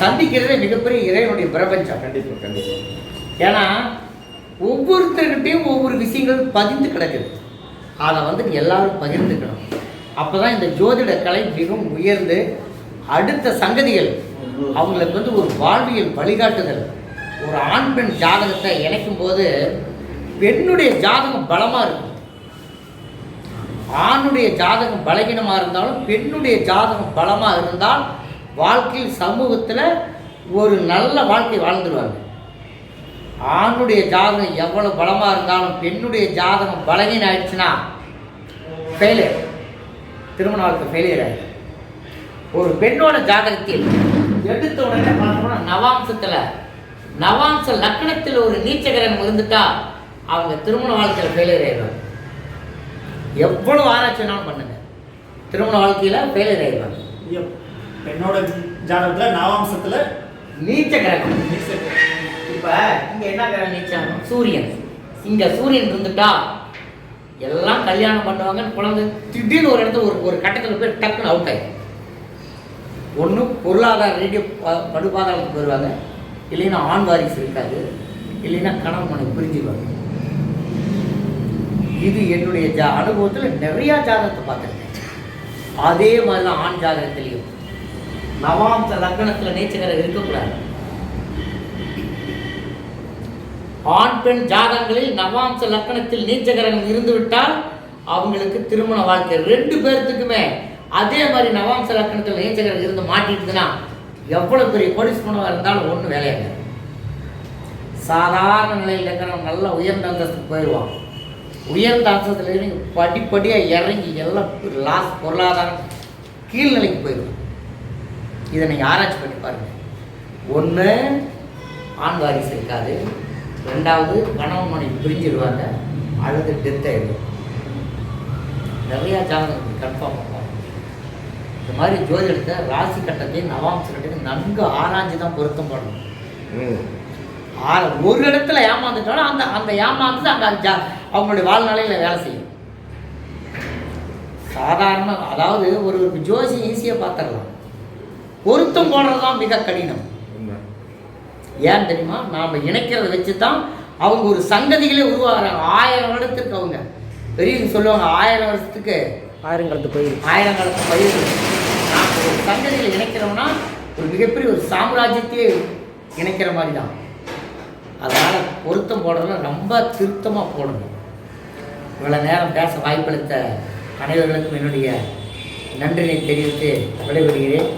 சந்திக்கிறதே மிகப்பெரிய இறைவனுடைய பிரபஞ்சம். கண்டிப்பா கண்டிப்பா. ஏன்னா ஒவ்வொருத்தர்கிட்டையும் ஒவ்வொரு விஷயங்கள் பதிந்து கிடக்குது. அதை வந்து எல்லாரும் பகிர்ந்துக்கணும். அப்போ தான் இந்த ஜோதிட கலை மிகவும் உயர்ந்து அடுத்த சங்கதிகள் அவங்களுக்கு வந்து ஒரு வாழ்வியல் வழிகாட்டுதல். ஒரு ஆண் பெண் ஜாதகத்தை இணைக்கும் போது பெண்ணுடைய ஜாதகம் பலமாக இருக்கும். ஆணுடைய ஜாதகம் பலகீனமாக இருந்தாலும் பெண்ணுடைய ஜாதகம் பலமாக இருந்தால் வாழ்க்கையில் சமூகத்தில் ஒரு நல்ல வாழ்க்கை வாழ்ந்துருவாங்க. ஆணுடைய ஜாதகம் எவ்வளோ பலமாக இருந்தாலும் பெண்ணுடைய ஜாதகம் பலகீனம் ஆயிடுச்சுன்னா ஃபெயிலியர் திருமண வாழ்க்கை ஃபெயிலியர் ஆகிடும் ஒரு பெண்ணோட ஜாதகத்தில் எடுத்த உடனே பார்த்தோம்னா நவாம்சத்தில் நவாம்ச லக்னத்தில் ஒரு நீச்சகரன் இருந்துட்டா அவங்க திருமண வாழ்க்கையில் ஃபெயிலியர் ஆயிடுவாங்க. எவ்வளவு ஆராய்ச்சி வேணாலும் பண்ணுங்க. திருமண வாழ்க்கையில் ஃபெயிலியர் ஆயிடுவாங்க. பெண்ணோட ஜாதகத்துல நவாம்சத்துல நீச்ச கிரகம் இப்போ இங்கே என்ன கிரகம் நீச்சம் சூரியன். இங்கே சூரியன் இருந்துட்டா எல்லாம் கல்யாணம் பண்ணுவாங்கன்னு குழந்தை திடீர்னு ஒரு இடத்துல ஒரு ஒரு கட்டத்தில் போய் டக்குன்னு அவுட் ஆயிடும் ஒன்று பொருளாதார ரீதியாக படுபாதாரத்துக்கு போயிடுவாங்க இல்லைன்னா ஆண் வாரிசு இருக்காது. இல்லைன்னா கணவன் மனைவி பிரிஞ்சுக்குவாங்க இது என்னுடைய ஜா அனுபவத்தில் நிறையா ஜாதகத்தை பார்த்துருக்கேன். அதே மாதிரி தான் ஆண் ஜாதகத்திலையும். நவாம்ச லக்னத்தில் நேச்சகரை இருக்கக்கூடாது. ஆண் பெண் ஜாதகங்களில் நவாம்ச லக்கணத்தில் நீச்சகரகம் இருந்துவிட்டால் அவங்களுக்கு திருமண வாழ்க்கை ரெண்டு பேர்த்துக்குமே அதே மாதிரி நவாம்ச லக்கணத்தில் நீச்சகரம் இருந்து மாட்டிட்டுதுன்னா எவ்வளோ பெரிய போலீஸ் கோடீஸ்வரனாக இருந்தாலும் ஒன்றும் வேலையாக சாதாரண நிலையில் இருக்கிறவங்க நல்லா உயர்ந்த அந்தஸ்துக்கு போயிடுவான். உயர்ந்த அந்தஸ்துல இருந்து படிப்படியாக இறங்கி எல்லாம் லாஸ் பொருளாதாரம் கீழ்நிலைக்கு போயிடுவோம் இதை நீங்கள் ஆராய்ச்சி பண்ணி பாருங்கள் ஒன்று ஆண் வாரிசு இருக்காது. ரெண்டாவது கணவன் மனைவி பிரிஞ்சிடுவாங்க. அழுது டெத் ஆகிடும் நிறையா ஜாதகம் கன்ஃபார்ம் பண்ணுவாங்க இந்த மாதிரி ஜோதிடத்தை ராசி கட்டத்தையும் நவாம்ச கட்டத்தையும் நன்கு ஆராய்ஞ்சு தான் பொருத்தம் பண்ணணும். ம். ஆ- ஒரு இடத்துல ஏமாந்துட்டாலும் அந்த அந்த ஏமாந்து அங்கே அவங்களுடைய வாழ்நாளையில் வேலை செய்யும். சாதாரண அதாவது ஒரு ஜோசி ஈஸியாக பார்த்துடலாம். பொருத்தம் போடுறது தான் மிக கடினம். ஏன் தெரியுமா? நாம் இணைக்கிறத வச்சு தான் அவங்க ஒரு சங்கதிகளே உருவாகிறாங்க. ஆயிரம் வருடத்துக்கு அவங்க பெரியவங்க சொல்லுவாங்க ஆயிரம் வருஷத்துக்கு ஆயிரங்காலத்து கோயில் ஆயிரம் காலத்து பயிர்கள் நாம் ஒரு சங்கதிகளை இணைக்கிறோம்னா ஒரு மிகப்பெரிய ஒரு சாம்ராஜ்யத்தையே இணைக்கிற மாதிரி தான் அதனால் பொருத்தம் போடுறதுல ரொம்ப திருத்தமாக போடணும். இவ்வளோ நேரம் பேச வாய்ப்பளித்த அனைவர்களுக்கும் என்னுடைய நன்றினை தெரிவித்து விடைபெறுகிறேன்.